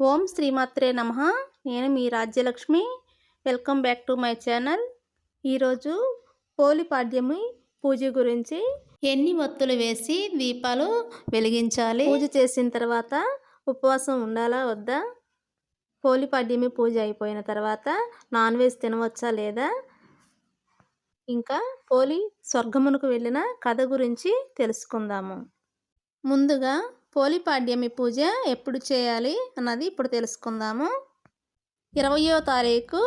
ఓం శ్రీమాత్రే నమ. నేను మీ Rajyalakshmi. Welcome back to my channel. ఈరోజు పోలిపాడ్యమి పూజ గురించి ఎన్ని ఒత్తులు వేసి దీపాలు వెలిగించాలి? పూజ చేసిన తర్వాత ఉపవాసం ఉండాలా వద్దా? పోలిపాడ్యమి పూజ అయిపోయిన తర్వాత నాన్ వెజ్ తినవచ్చా లేదా? ఇంకా పోలి స్వర్గమునకు వెళ్ళిన కథ గురించి తెలుసుకుందాము. ముందుగా పోలిపాడ్యమి పూజ ఎప్పుడు చేయాలి అన్నది ఇప్పుడు తెలుసుకుందాము. ఇరవయో తారీఖు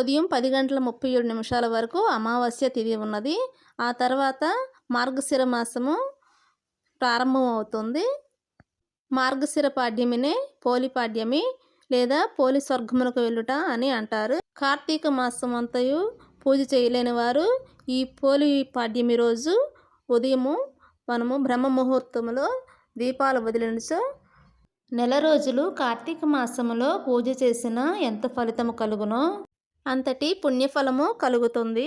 ఉదయం పది గంటల ముప్పై ఏడు నిమిషాల వరకు అమావాస్య తిథి ఉన్నది. ఆ తర్వాత మార్గశిర మాసము ప్రారంభం అవుతుంది మార్గశిర పాడ్యమినే పోలిపాడ్యమి లేదా పోలి స్వర్గమునకు వెళ్ళుట అని అంటారు. కార్తీక మాసం అంతయు పూజ చేయలేని వారు ఈ పోలి పాడ్యమి రోజు ఉదయము మనము బ్రహ్మ ముహూర్తంలో దీపాలు వదిలినచో నెల రోజులు కార్తీక మాసములో పూజ చేసిన ఎంత ఫలితము కలుగునో అంతటి పుణ్యఫలము కలుగుతుంది.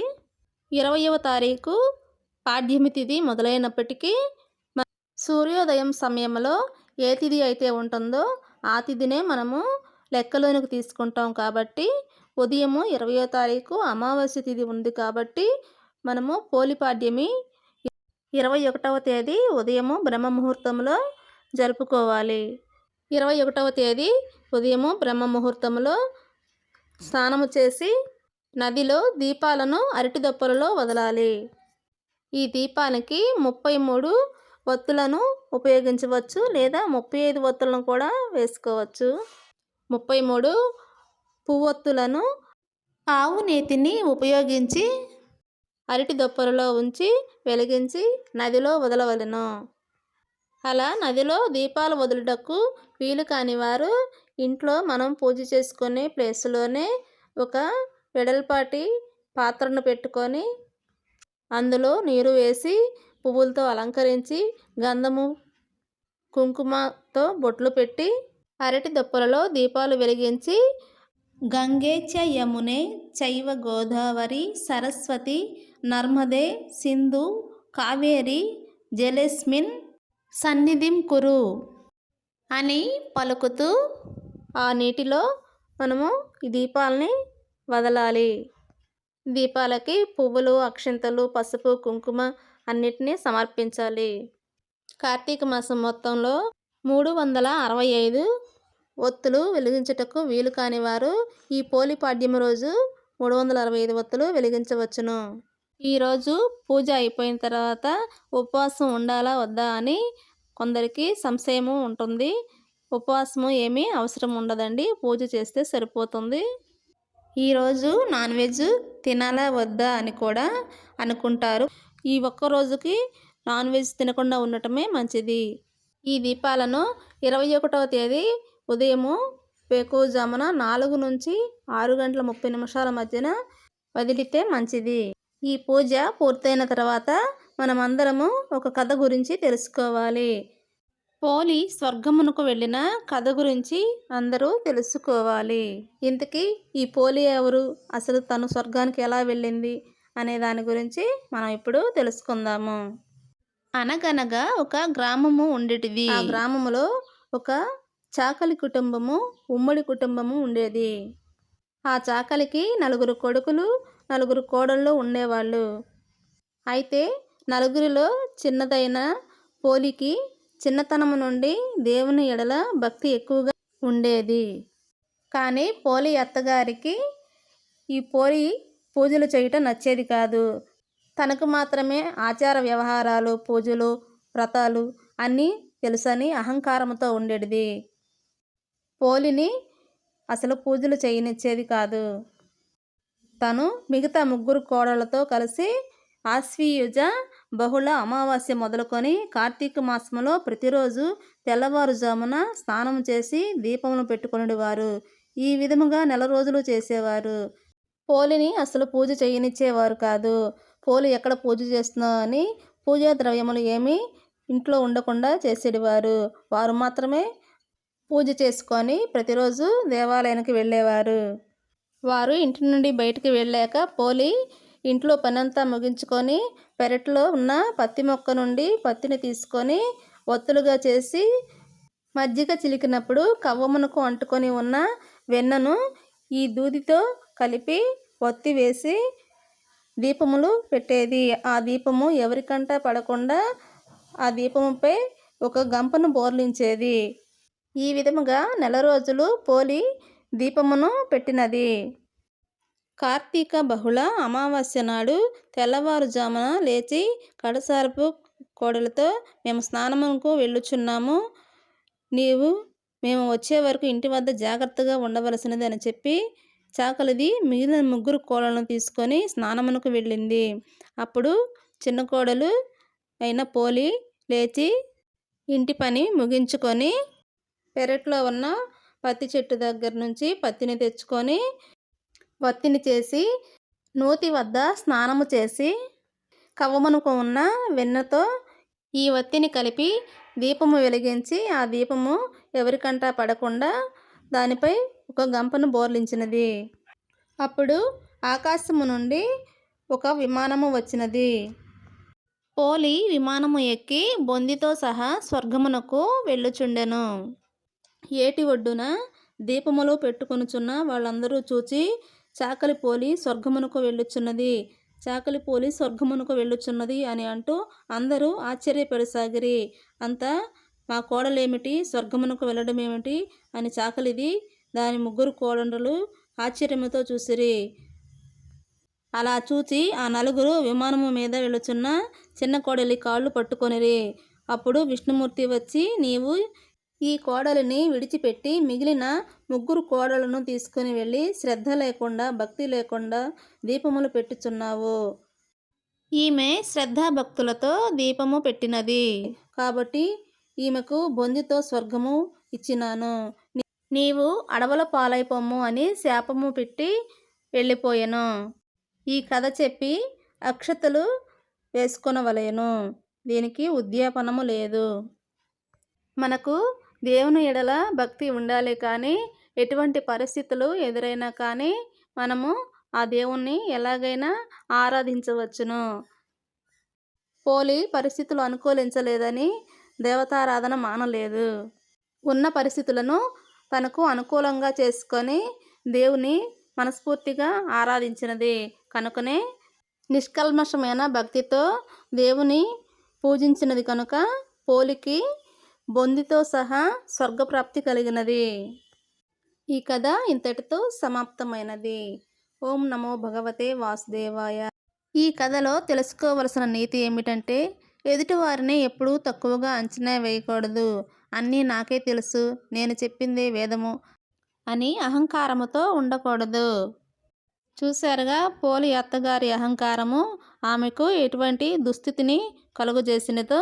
ఇరవయవ తారీఖు పాడ్యమి తిథి మొదలైనప్పటికీ సూర్యోదయం సమయంలో ఏ తిథి అయితే ఉంటుందో ఆ తిథినే మనము లెక్కలోనికి తీసుకుంటాం కాబట్టి ఉదయము ఇరవయో తారీఖు అమావాస్య తిథి ఉంది కాబట్టి మనము పోలిపాడ్యమి ఇరవై ఒకటవ తేదీ ఉదయము బ్రహ్మ ముహూర్తంలో జరుపుకోవాలి. ఇరవై ఒకటవ తేదీ ఉదయము బ్రహ్మ ముహూర్తంలో స్నానము చేసి నదిలో దీపాలను అరటిదొప్పలలో వదలాలి. ఈ దీపానికి ముప్పై మూడు ఒత్తులను ఉపయోగించవచ్చు లేదా ముప్పై ఐదు ఒత్తులను కూడా వేసుకోవచ్చు. ముప్పై మూడు పువ్వొత్తులను ఆవు నేతిని ఉపయోగించి అరటి దొప్పలలో ఉంచి వెలిగించి నదిలో వదలవలెను. అలా నదిలో దీపాలు వదులుటకు వీలు కాని వారు ఇంట్లో మనం పూజ చేసుకునే ప్లేస్లోనే ఒక వెడల్పాటి పాత్రను పెట్టుకొని అందులో నీరు వేసి పువ్వులతో అలంకరించి గంధము కుంకుమతో బొట్లు పెట్టి అరటి దొప్పలలో దీపాలు వెలిగించి గంగే చ యమునే చైవ గోదావరి సరస్వతి నర్మదే సింధు కావేరి జలస్మిన్ సన్నిధిం కురు అని పలుకుతూ ఆ నీటిలో మనము ఈ దీపాలని వదలాలి. దీపాలకి పువ్వులు అక్షింతలు పసుపు కుంకుమ అన్నిటినీ సమర్పించాలి. కార్తీక మాసం మొత్తంలో మూడు వందల అరవై ఐదు ఒత్తులు వెలిగించుటకు వీలు కాని వారు ఈ పోలిపాడ్యం రోజు మూడు వందల అరవై ఐదు ఒత్తులు వెలిగించవచ్చును. ఈరోజు పూజ అయిపోయిన తర్వాత ఉపవాసం ఉండాలా వద్దా అని కొందరికి సంశయము ఉంటుంది. ఉపవాసము ఏమీ అవసరం ఉండదండి. పూజ చేస్తే సరిపోతుంది. ఈరోజు నాన్ వెజ్ తినాలా వద్దా అని కూడా అనుకుంటారు. ఈ ఒక్క రోజుకి నాన్ వెజ్ తినకుండా ఉండటమే మంచిది. ఈ దీపాలను ఇరవై ఒకటవ తేదీ ఉదయము వేకువజామున నాలుగు నుంచి ఆరు గంటల ముప్పై నిమిషాల మధ్యన వదిలితే మంచిది. ఈ పూజ పూర్తయిన తర్వాత మనమందరము ఒక కథ గురించి తెలుసుకోవాలి. పోలి స్వర్గమునకు వెళ్ళిన కథ గురించి అందరూ తెలుసుకోవాలి. ఇంతకీ ఈ పోలి ఎవరు? అసలు తను స్వర్గానికి ఎలా వెళ్ళింది? అనే దాని గురించి మనం ఇప్పుడు తెలుసుకుందాము. అనగనగా ఒక గ్రామము ఉండేటిది. ఆ గ్రామములో ఒక చాకలి కుటుంబము ఉమ్మడి కుటుంబము ఉండేది. ఆ చాకలికి నలుగురు కొడుకులు నలుగురు కోడళ్ళు ఉండేవాళ్ళు. అయితే నలుగురిలో చిన్నదైన పోలికి చిన్నతనము నుండి దేవుని ఎడల భక్తి ఎక్కువగా ఉండేది. కానీ పోలి అత్తగారికి ఈ పోలి పూజలు చేయటం నచ్చేది కాదు. తనకు మాత్రమే ఆచార వ్యవహారాలు పూజలు వ్రతాలు అన్నీ తెలుసని అహంకారంతో ఉండేది పోలిని అసలు పూజలు చేయనిచ్చేది కాదు. తను మిగతా ముగ్గురు కోడలతో కలిసి ఆశ్వీయుజ బహుళ అమావాస్య మొదలుకొని కార్తీక మాసంలో ప్రతిరోజు తెల్లవారుజామున స్నానం చేసి దీపమును పెట్టుకునేవారు ఈ విధముగా నెల రోజులు చేసేవారు. పోలిని అసలు పూజ చేయనిచ్చేవారు కాదు. పోలి ఎక్కడ పూజ చేస్తున్నా అని పూజా ద్రవ్యములు ఏమీ ఇంట్లో ఉండకుండా చేసేవారు వారు మాత్రమే పూజ చేసుకొని ప్రతిరోజు దేవాలయానికి వెళ్ళేవారు. వారు ఇంటి నుండి బయటికి వెళ్ళాక పోలి ఇంట్లో పనంతా ముగించుకొని పెరట్లో ఉన్న పత్తి మొక్క నుండి పత్తిని తీసుకొని ఒత్తులుగా చేసి మజ్జిగ చిలికినప్పుడు కవ్వమునకు అంటుకొని ఉన్న వెన్నను ఈ దూదితో కలిపి ఒత్తి వేసి దీపములు పెట్టేది. ఆ దీపము ఎవరికంటా పడకుండా ఆ దీపముపై ఒక గంపను బోర్లించేది. ఈ విధముగా నెల రోజులు పోలి దీపమును పెట్టినది. కార్తీక బహుళ అమావాస్య నాడు తెల్లవారుజామున లేచి కడసారపు కోడలతో మేము స్నానమునకు వెళ్ళుచున్నాము. నీవు మేము వచ్చే వరకు ఇంటి వద్ద జాగ్రత్తగా ఉండవలసినది అని చెప్పి చాకలిది మిగిలిన ముగ్గురు కోడలను తీసుకొని స్నానమునకు వెళ్ళింది. అప్పుడు చిన్న కోడలు అయిన పోలి లేచి ఇంటి పని ముగించుకొని పెరట్లో ఉన్న పత్తి చెట్టు దగ్గర నుంచి పత్తిని తెచ్చుకొని వత్తిని చేసి నూతి వద్ద స్నానము చేసి కవ్వమనుకు ఉన్న వెన్నతో ఈ వత్తిని కలిపి దీపము వెలిగించి ఆ దీపము ఎవరికంటా పడకుండా దానిపై ఒక గంపను బోర్లించినది. అప్పుడు ఆకాశము నుండి ఒక విమానము వచ్చినది. పోలి విమానము ఎక్కి బొందితో సహా స్వర్గమునకు వెళ్ళుచుండెను. ఏటి ఒడ్డున దీపములో పెట్టుకొనుచున్న వాళ్ళందరూ చూచి చాకలి పోలి స్వర్గమునకు వెళ్ళుచున్నది. చాకలి పోలి స్వర్గమునకు వెళ్ళుచున్నది అని అంటూ అందరూ ఆశ్చర్యపడసాగిరి. అంతా మా కోడలేమిటి? స్వర్గమునకు వెళ్ళడం ఏమిటి అని చాకలిది దాని ముగ్గురు కోడండ్రులు ఆశ్చర్యముతో చూసిరి. అలా చూచి ఆ నలుగురు విమానము మీద వెళుచున్న చిన్న కోడలి కాళ్ళు పట్టుకొనిరి. అప్పుడు విష్ణుమూర్తి వచ్చి నీవు ఈ కోడలిని విడిచిపెట్టి మిగిలిన ముగ్గురు కోడలను తీసుకుని వెళ్ళి శ్రద్ధ లేకుండా భక్తి లేకుండా దీపములు పెట్టుచున్నావు. ఈమె శ్రద్ధాభక్తులతో దీపము పెట్టినది. కాబట్టి ఈమెకు బొందితో స్వర్గము ఇచ్చినాను. నీవు అడవుల పాలైపోము అని శాపము పెట్టి వెళ్ళిపోయాను. ఈ కథ చెప్పి అక్షతలు వేసుకొనవలేను. దీనికి ఉద్యాపనము లేదు. మనకు దేవుని ఎడల భక్తి ఉండాలి కానీ ఎటువంటి పరిస్థితులు ఎదురైనా కానీ మనము ఆ దేవుణ్ణి ఎలాగైనా ఆరాధించవచ్చును. పోలి పరిస్థితులు అనుకూలించలేదని దేవతారాధన మానలేదు. ఉన్న పరిస్థితులను తనకు అనుకూలంగా చేసుకొని దేవుని మనస్ఫూర్తిగా ఆరాధించినది. కనుకనే నిష్కల్మషమైన భక్తితో దేవుని పూజించినది కనుక పోలికి బొందితో సహా స్వర్గప్రాప్తి కలిగినది. ఈ కథ ఇంతటితో సమాప్తమైనది. ఓం నమో భగవతే వాసుదేవాయ. ఈ కథలో తెలుసుకోవలసిన నీతి ఏమిటంటే ఎదుటివారిని ఎప్పుడూ తక్కువగా అంచనా వేయకూడదు. అన్నీ నాకే తెలుసు నేను చెప్పిందే వేదము అని అహంకారముతో ఉండకూడదు. చూశారుగా పోలి అత్తగారి అహంకారము ఆమెకు ఎటువంటి దుస్థితిని కలుగజేసినదో